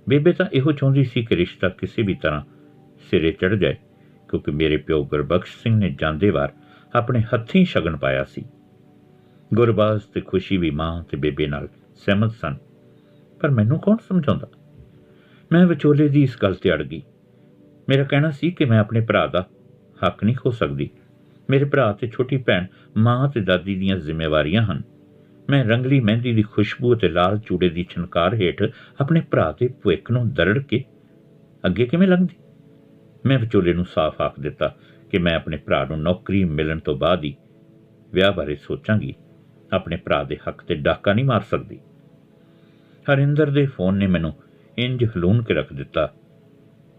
ਬੇਬੇ ਤਾਂ ਇਹੋ ਚਾਹੁੰਦੀ ਸੀ ਕਿ ਰਿਸ਼ਤਾ ਕਿਸੇ ਵੀ ਤਰ੍ਹਾਂ ਸਿਰੇ ਚੜ ਜਾਏ, ਕਿਉਂਕਿ ਮੇਰੇ ਪਿਓ ਗੁਰਬਖਸ਼ ਸਿੰਘ ਨੇ ਜਾਂਦੇ ਵਾਰ ਆਪਣੇ ਹੱਥੀਂ ਸ਼ਗਨ ਪਾਇਆ ਸੀ। ਗੁਰਬਾਜ਼ ਤੇ ਖੁਸ਼ੀ ਵੀ ਮਾਂ ਤੇ ਬੇਬੇ ਨਾਲ ਸਹਿਮਤ ਸਨ। ਪਰ ਮੈਨੂੰ ਕੌਣ ਸਮਝਾਉਂਦਾ? ਮੈਂ ਵਿਚੋਲੇ ਦੀ ਇਸ ਗੱਲ ਤੇ ਅੜ ਗਈ। ਮੇਰਾ ਕਹਿਣਾ ਸੀ ਕਿ ਮੈਂ ਆਪਣੇ ਭਰਾ ਦਾ ਹੱਕ ਨਹੀਂ ਖੋ ਸਕਦੀ। ਮੇਰੇ ਭਰਾ ਤੇ ਛੋਟੀ ਭੈਣ ਮਾਂ ਤੇ ਦਾਦੀ ਦੀਆਂ ਜ਼ਿੰਮੇਵਾਰੀਆਂ ਹਨ। ਮੈਂ ਰੰਗਲੀ ਮਹਿੰਦੀ ਦੀ ਖੁਸ਼ਬੂ ਤੇ ਲਾਲ ਚੂੜੇ ਦੀ ਛਣਕਾਰ ਹੇਠ ਆਪਣੇ ਭਰਾ ਦੇ ਭੁੱਖ ਨੂੰ ਦਰੜ ਕੇ ਅੱਗੇ ਕਿਵੇਂ ਲੰਘਦੀ? ਮੈਂ ਵਿਚੋਲੇ ਨੂੰ ਸਾਫ਼ ਆਖ ਦਿੱਤਾ ਕਿ ਮੈਂ ਆਪਣੇ ਭਰਾ ਨੂੰ ਨੌਕਰੀ ਮਿਲਣ ਤੋਂ ਬਾਅਦ ਹੀ ਵਿਆਹ ਬਾਰੇ ਸੋਚਾਂਗੀ। ਆਪਣੇ ਭਰਾ ਦੇ ਹੱਕ ਤੇ ਡਾਕਾ ਨਹੀਂ ਮਾਰ ਸਕਦੀ। ਹਰਿੰਦਰ ਦੇ ਫੋਨ ਨੇ ਮੈਨੂੰ ਇੰਜ ਹਲੂਣ ਕੇ ਰੱਖ ਦਿੱਤਾ,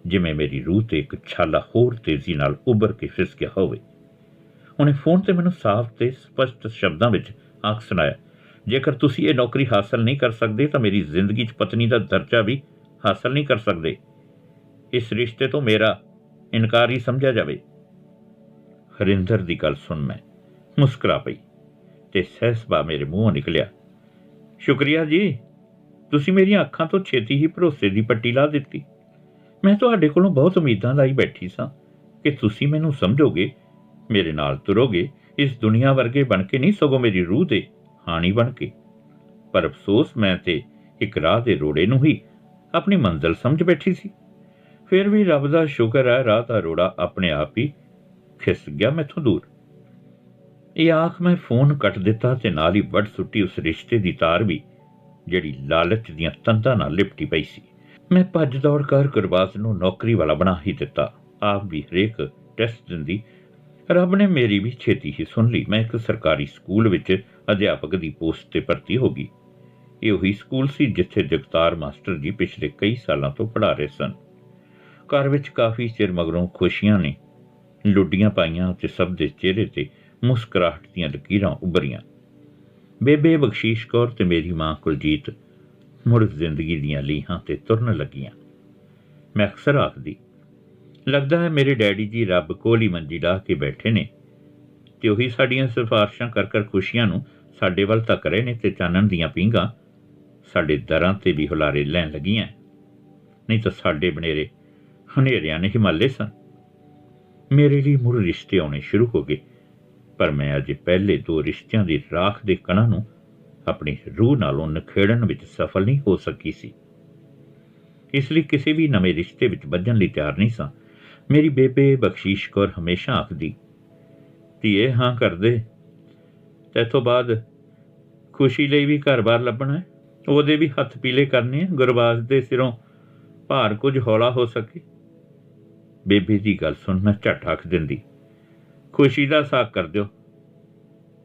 ਜਿਵੇਂ ਮੇਰੀ ਰੂਹ ਤੇ ਇੱਕ ਛਾਲਾ ਹੋਰ ਤੇਜ਼ੀ ਨਾਲ ਉੱਭਰ ਕੇ ਫਿਸ ਗਿਆ ਹੋਵੇ। ਉਹਨੇ ਫੋਨ ਤੇ ਮੈਨੂੰ ਸਾਫ਼ ਤੇ ਸਪਸ਼ਟ ਸ਼ਬਦਾਂ ਵਿੱਚ ਆਖ ਸੁਣਾਇਆ, ਜੇਕਰ ਤੁਸੀਂ ਇਹ ਨੌਕਰੀ ਹਾਸਲ ਨਹੀਂ ਕਰ ਸਕਦੇ, ਤਾਂ ਮੇਰੀ ਜ਼ਿੰਦਗੀ 'ਚ ਪਤਨੀ ਦਾ ਦਰਜਾ ਵੀ ਹਾਸਲ ਨਹੀਂ ਕਰ ਸਕਦੇ। ਇਸ ਰਿਸ਼ਤੇ ਤੋਂ ਮੇਰਾ ਇਨਕਾਰ ਹੀ ਸਮਝਿਆ ਜਾਵੇ। ਹਰਿੰਦਰ ਦੀ ਗੱਲ ਸੁਣ ਮੈਂ ਮੁਸਕਰਾ ਪਈ ਤੇ ਸਹਿਸਬਾ ਮੇਰੇ ਮੂੰਹੋਂ ਨਿਕਲਿਆ, ਸ਼ੁਕਰੀਆ ਜੀ ਤੁਸੀਂ ਮੇਰੀਆਂ ਅੱਖਾਂ ਤੋਂ ਛੇਤੀ ਹੀ ਭਰੋਸੇ ਦੀ ਪੱਟੀ ਲਾ ਦਿੱਤੀ। ਮੈਂ ਤੁਹਾਡੇ ਕੋਲੋਂ ਬਹੁਤ ਉਮੀਦਾਂ ਲਾਈ ਬੈਠੀ ਸਾਂ ਕਿ ਤੁਸੀਂ ਮੈਨੂੰ ਸਮਝੋਗੇ, ਮੇਰੇ ਨਾਲ ਤੁਰੋਗੇ, ਇਸ ਦੁਨੀਆ ਵਰਗੇ ਬਣ ਕੇ ਨਹੀਂ ਸਗੋਂ ਮੇਰੀ ਰੂਹ ਦੇ ਹਾਣੀ ਬਣ ਕੇ। ਪਰ ਅਫਸੋਸ ਮੈਂ ਤੇ ਇੱਕ ਰਾਹ ਦੇ ਰੋੜੇ ਨੂੰ ਹੀ ਆਪਣੀ ਮੰਜ਼ਲ ਸਮਝ ਬੈਠੀ ਸੀ। ਫਿਰ ਵੀ ਰੱਬ ਦਾ ਸ਼ੁਕਰ ਹੈ, ਰਾਹ ਦਾ ਰੋੜਾ ਆਪਣੇ ਆਪ ਹੀ ਖਿਸ ਗਿਆ ਮੈਥੋਂ ਦੂਰ। ਇਹ ਆਖ ਮੈਂ ਫੋਨ ਕੱਟ ਦਿੱਤਾ ਤੇ ਨਾਲ ਹੀ ਵੱਢ ਸੁੱਟੀ ਉਸ ਰਿਸ਼ਤੇ ਦੀ ਤਾਰ ਵੀ ਜਿਹੜੀ ਲਾਲਚ ਦੀਆਂ ਤੰਦਾਂ ਨਾਲ ਲਿਪਟੀ ਪਈ ਸੀ। ਮੈਂ ਭੱਜ ਦੌੜ ਕਰ ਗੁਰਬਾਜ਼ ਨੂੰ ਨੌਕਰੀ ਵਾਲਾ ਬਣਾ ਹੀ ਦਿੱਤਾ। ਆਪ ਵੀ ਹਰੇਕ ਟੈਸਟ ਦਿੰਦੀ। ਰੱਬ ਨੇ ਮੇਰੀ ਵੀ ਛੇਤੀ ਹੀ ਸੁਣ ਲਈ। ਮੈਂ ਇੱਕ ਸਰਕਾਰੀ ਸਕੂਲ ਵਿੱਚ ਅਧਿਆਪਕ ਦੀ ਪੋਸਟ ਤੇ ਭਰਤੀ ਹੋ ਗਈ। ਇਹ ਉਹੀ ਸਕੂਲ ਸੀ ਜਿੱਥੇ ਜਗਤਾਰ ਮਾਸਟਰ ਜੀ ਪਿਛਲੇ ਕਈ ਸਾਲਾਂ ਤੋਂ ਪੜ੍ਹਾ ਰਹੇ ਸਨ। ਘਰ ਵਿੱਚ ਕਾਫੀ ਚਿਰ ਮਗਰੋਂ ਖੁਸ਼ੀਆਂ ਨੇ ਲੁੱਡੀਆਂ ਪਾਈਆਂ ਤੇ ਸਭ ਦੇ ਚਿਹਰੇ ਤੇ ਮੁਸਕਰਾਹਟ ਦੀਆਂ ਲਕੀਰਾਂ ਉਭਰੀਆਂ। ਬੇਬੇ ਬਖਸ਼ੀਸ਼ ਕੌਰ ਤੇ ਮੇਰੀ ਮਾਂ ਕੁਲਜੀਤ ਮੁੜ ਜ਼ਿੰਦਗੀ ਦੀਆਂ ਲੀਹਾਂ ਤੇ ਤੁਰਨ ਲੱਗੀਆਂ। ਮੈਂ ਅਕਸਰ ਆਖਦੀ, ਲੱਗਦਾ ਹੈ ਮੇਰੇ ਡੈਡੀ ਜੀ ਰੱਬ ਕੋਲ ਹੀ ਮੰਜੀ ਢਾ ਕੇ ਬੈਠੇ ਨੇ ਤੇ ਉਹੀ ਸਾਡੀਆਂ ਸਿਫਾਰਸ਼ਾਂ ਕਰ ਕਰ ਖੁਸ਼ੀਆਂ ਨੂੰ ਸਾਡੇ ਵੱਲ ਤੱਕ ਰਹੇ ਨੇ ਤੇ ਚਾਨਣ ਦੀਆਂ ਪੀਂਘਾਂ ਸਾਡੇ ਦਰਾਂ ਤੇ ਵੀ ਹੁਲਾਰੇ ਲੈਣ ਲੱਗੀਆਂ ਨਹੀਂ ਤਾਂ ਸਾਡੇ ਬਨੇਰੇ ਹਨੇਰਿਆਂ ਨੇ ਹਿਮਾਲੇ ਸਨ। ਮੇਰੇ ਲਈ ਮੁੜ ਰਿਸ਼ਤੇ ਆਉਣੇ ਸ਼ੁਰੂ ਹੋ ਗਏ। ਪਰ ਮੈਂ ਅਜੇ ਪਹਿਲੇ ਦੋ ਰਿਸ਼ਤਿਆਂ ਦੀ ਰਾਖ ਦੇ ਕਣਾਂ ਨੂੰ ਆਪਣੀ ਰੂਹ ਨਾਲੋਂ ਨਖੇੜਨ ਵਿੱਚ ਸਫਲ ਨਹੀਂ ਹੋ ਸਕੀ ਸੀ। ਇਸ ਲਈ ਕਿਸੇ ਵੀ ਨਵੇਂ ਰਿਸ਼ਤੇ ਵਿੱਚ ਵੱਜਣ ਲਈ ਤਿਆਰ ਨਹੀਂ ਸਾਂ। ਮੇਰੀ ਬੇਬੇ ਬਖਸ਼ੀਸ਼ ਕੌਰ ਹਮੇਸ਼ਾ ਆਖਦੀ, ਧੀਏ, ਹਾਂ ਕਰਦੇ। ਤੇਤੋਂ ਬਾਅਦ ਖੁਸ਼ੀ ਲਈ ਵੀ ਘਰ-ਬਾਰ ਲੱਭਣਾ ਹੈ। ਉਹਦੇ ਵੀ ਹੱਥ ਪੀਲੇ ਕਰਨੇ ਆ। ਗੁਰਬਾਜ਼ ਦੇ ਸਿਰੋਂ ਭਾਰ ਕੁਝ ਹੌਲਾ ਹੋ ਸਕੇ। ਬੇਬੇ ਦੀ ਗੱਲ ਸੁਣ ਮੈਂ ਝਟ ਆਖ ਦਿੰਦੀ ਖੁਸ਼ੀ ਦਾ ਸਾਥ ਕਰ ਦਿਓ।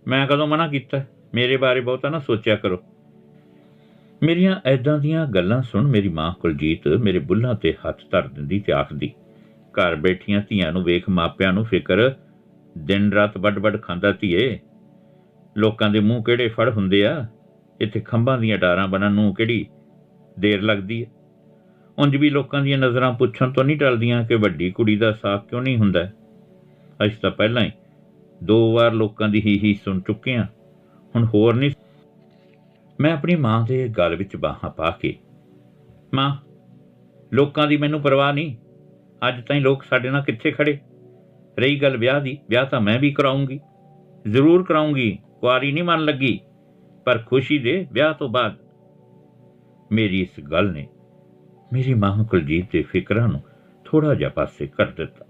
ਮੈਂ ਕਦੋਂ ਮਨਾ ਕੀਤਾ? ਮੇਰੇ ਬਾਰੇ ਬਹੁਤਾ ਨਾ ਸੋਚਿਆ ਕਰੋ। ਮੇਰੀਆਂ ਐਦਾਂ ਦੀਆਂ ਗੱਲਾਂ ਸੁਣ ਮੇਰੀ ਮਾਂ ਕੁਲਜੀਤ ਮੇਰੇ ਬੁੱਲਾਂ ਤੇ ਹੱਥ ਧਰ ਦਿੰਦੀ ਤੇ ਆਖਦੀ, ਘਰ ਬੈਠੀਆਂ ਧੀਆਂ ਨੂੰ ਵੇਖ, ਮਾਪਿਆਂ ਨੂੰ ਫਿਕਰ। ਦਿਨ ਰਾਤ ਵੱਡ-ਵੱਡ ਖਾਂਦਾ ਧੀਏ। ਲੋਕਾਂ ਦੇ ਮੂੰਹ ਕਿਹੜੇ ਫੜ ਹੁੰਦੇ ਆ? ਇੱਥੇ ਖੰਭਾਂ ਦੀਆਂ ਡਾਰਾਂ ਬਣਨ ਨੂੰ ਕਿਹੜੀ ਦੇਰ ਲੱਗਦੀ ਹੈ ਉਂਝ ਵੀ ਲੋਕਾਂ ਦੀਆਂ ਨਜ਼ਰਾਂ ਪੁੱਛਣ ਤੋਂ ਨਹੀਂ ਟਲਦੀਆਂ ਕਿ ਵੱਡੀ ਕੁੜੀ ਦਾ ਸਾਥ ਕਿਉਂ ਨਹੀਂ ਹੁੰਦਾ? ਅੱਜ ਤਾਂ ਪਹਿਲਾਂ ਹੀ ਦੋ ਵਾਰ ਲੋਕਾਂ ਦੀ ਹੀ ਹੀ ਸੁਣ ਚੁੱਕੇ ਆ ਹੁਣ ਹੋਰ ਨਹੀਂ। ਮੈਂ ਆਪਣੀ ਮਾਂ ਦੇ ਗਲ ਵਿੱਚ ਬਾਹਾਂ ਪਾ ਕੇ, ਮਾਂ, ਲੋਕਾਂ ਦੀ ਮੈਨੂੰ ਪਰਵਾਹ ਨਹੀਂ। ਅੱਜ ਤਾਈਂ ਲੋਕ ਸਾਡੇ ਨਾਲ ਕਿੱਥੇ ਖੜੇ? ਰਹੀ ਗੱਲ ਵਿਆਹ ਦੀ, ਵਿਆਹ ਤਾਂ ਮੈਂ ਵੀ ਕਰਾਉਂਗੀ ਜ਼ਰੂਰ ਕਰਾਉਂਗੀ ਕੁਆਰੀ ਨਹੀਂ ਮੰਨ ਲੱਗੀ, ਪਰ ਖੁਸ਼ੀ ਦੇ ਵਿਆਹ ਤੋਂ ਬਾਅਦ ਮੇਰੀ ਇਸ ਗੱਲ ਨੇ ਮੇਰੀ ਮਾਂ ਕੁਲਜੀਤ ਦੇ ਫਿਕਰਾਂ ਨੂੰ ਥੋੜਾ ਜਿਹਾ ਪਾਸੇ ਕਰ ਦਿੱਤਾ।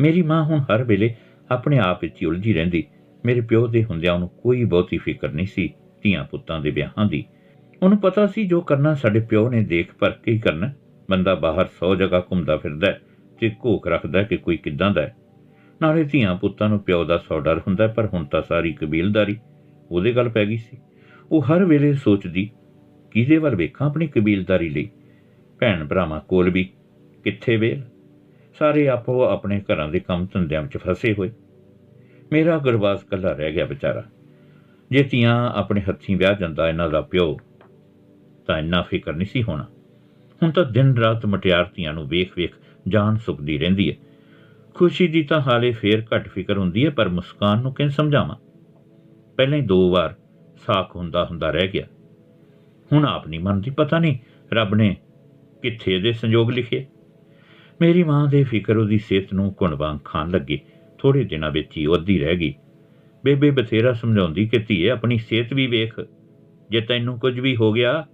ਮੇਰੀ ਮਾਂ ਹੁਣ ਹਰ ਵੇਲੇ ਆਪਣੇ ਆਪ ਵਿੱਚ ਉਲਝੀ ਰਹਿੰਦੀ। ਮੇਰੇ ਪਿਓ ਦੇ ਹੁੰਦਿਆਂ ਉਹਨੂੰ ਕੋਈ ਬਹੁਤੀ ਫਿਕਰ ਨਹੀਂ ਸੀ ਧੀਆਂ ਪੁੱਤਾਂ ਦੇ ਵਿਆਹਾਂ ਦੀ। ਉਹਨੂੰ ਪਤਾ ਸੀ ਜੋ ਕਰਨਾ ਸਾਡੇ ਪਿਓ ਨੇ ਦੇਖ ਪਰ ਕੇ ਹੀ ਕਰਨਾ। ਬੰਦਾ ਬਾਹਰ 100 ਜਗ੍ਹਾ ਘੁੰਮਦਾ ਫਿਰਦਾ ਤੇ ਘੋਖ ਰੱਖਦਾ ਕਿ ਕੋਈ ਕਿੱਦਾਂ ਦਾ ਹੈ। ਨਾਲੇ ਧੀਆਂ ਪੁੱਤਾਂ ਨੂੰ ਪਿਓ ਦਾ ਸੌ ਡਰ ਹੁੰਦਾ ਪਰ ਹੁਣ ਤਾਂ ਸਾਰੀ ਕਬੀਲਦਾਰੀ ਉਹਦੇ ਗੱਲ ਪੈ ਗਈ ਸੀ। ਉਹ ਹਰ ਵੇਲੇ ਸੋਚਦੀ, ਕਿਹਦੇ ਵੱਲ ਵੇਖਾਂ ਆਪਣੀ ਕਬੀਲਦਾਰੀ ਲਈ? ਭੈਣ ਭਰਾਵਾਂ ਕੋਲ ਵੀ ਕਿੱਥੇ ਵੇਲ? ਸਾਰੇ ਆਪੋ ਆਪਣੇ ਘਰਾਂ ਦੇ ਕੰਮ ਧੰਦਿਆਂ ਵਿੱਚ ਫਸੇ ਹੋਏ। ਮੇਰਾ ਗੁਰਬਾਜ਼ ਕੱਲਾ ਰਹਿ ਗਿਆ ਵਿਚਾਰਾ। ਜੇ ਧੀਆਂ ਆਪਣੇ ਹੱਥੀਂ ਵਿਆਹ ਜਾਂਦਾ ਇਹਨਾਂ ਦਾ ਪਿਓ, ਤਾਂ ਇੰਨਾ ਫਿਕਰ ਨਹੀਂ ਸੀ ਹੋਣਾ। ਹੁਣ ਤਾਂ ਦਿਨ ਰਾਤ ਮਟਿਆਰ ਧੀਆਂ ਨੂੰ ਵੇਖ-ਵੇਖ ਜਾਨ ਸੁੱਕਦੀ ਰਹਿੰਦੀ ਹੈ। ਖੁਸ਼ੀ ਦੀ ਤਾਂ ਹਾਲੇ ਫੇਰ ਘੱਟ ਫਿਕਰ ਹੁੰਦੀ ਹੈ, ਪਰ ਮੁਸਕਾਨ ਨੂੰ ਕਿਵੇਂ ਸਮਝਾਵਾਂ? ਪਹਿਲਾਂ ਹੀ ਦੋ ਵਾਰ ਸਾਖ ਹੁੰਦਾ ਹੁੰਦਾ ਰਹਿ ਗਿਆ। ਹੁਣ ਆਪ ਨਹੀਂ ਮੰਨਦੀ, ਪਤਾ ਨਹੀਂ ਰੱਬ ਨੇ ਕਿੱਥੇ ਦੇ ਸੰਯੋਗ ਲਿਖੇ। ਮੇਰੀ ਮਾਂ ਦੇ ਫਿਕਰ ਉਹਦੀ ਸਿਹਤ ਨੂੰ ਕੁਣਵਾਂ ਖਾਣ ਲੱਗੇ। ਥੋੜੇ ਦਿਨਾਂ ਵਿੱਚ ਹੀ ਉਹਦੀ ਰਹਿ ਗਈ। ਬੇਬੇ ਬਥੇਰਾ ਸਮਝਾਉਂਦੀ ਕਿ ਧੀਏ, ਆਪਣੀ ਸਿਹਤ ਵੀ ਵੇਖ। ਜੇ ਤੈਨੂੰ ਕੁਝ ਵੀ ਹੋ ਗਿਆ,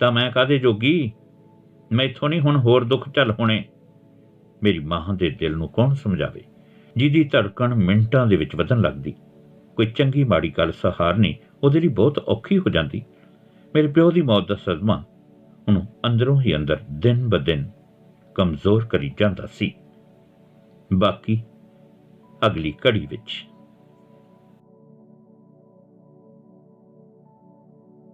ਤਾਂ ਮੈਂ ਕਾਦੇ ਜੋਗੀ? ਮੈਥੋਂ ਨਹੀਂ ਹੁਣ ਹੋਰ ਦੁੱਖ ਚੱਲ ਹੋਣੇ। ਮੇਰੀ ਮਾਂ ਦੇ ਦਿਲ ਨੂੰ ਕੌਣ ਸਮਝਾਵੇ? ਜਿਹਦੀ ਧੜਕਣ ਮਿੰਟਾਂ ਦੇ ਵਿੱਚ ਵਧਣ ਲੱਗਦੀ। ਕੋਈ ਚੰਗੀ ਮਾੜੀ ਗੱਲ ਸਹਾਰਨੀ ਉਹਦੇ ਲਈ ਬਹੁਤ ਔਖੀ ਹੋ ਜਾਂਦੀ। ਮੇਰੇ ਪਿਓ ਦੀ ਮੌਤ ਦਾ ਸਦਮਾ ਉਹਨੂੰ ਅੰਦਰੋਂ ਹੀ ਅੰਦਰ ਦਿਨ ਬ ਦਿਨ ਕਮਜ਼ੋਰ ਕਰੀ ਜਾਂਦਾ ਸੀ। ਬਾਕੀ ਅਗਲੀ ਕੜੀ ਵਿੱਚ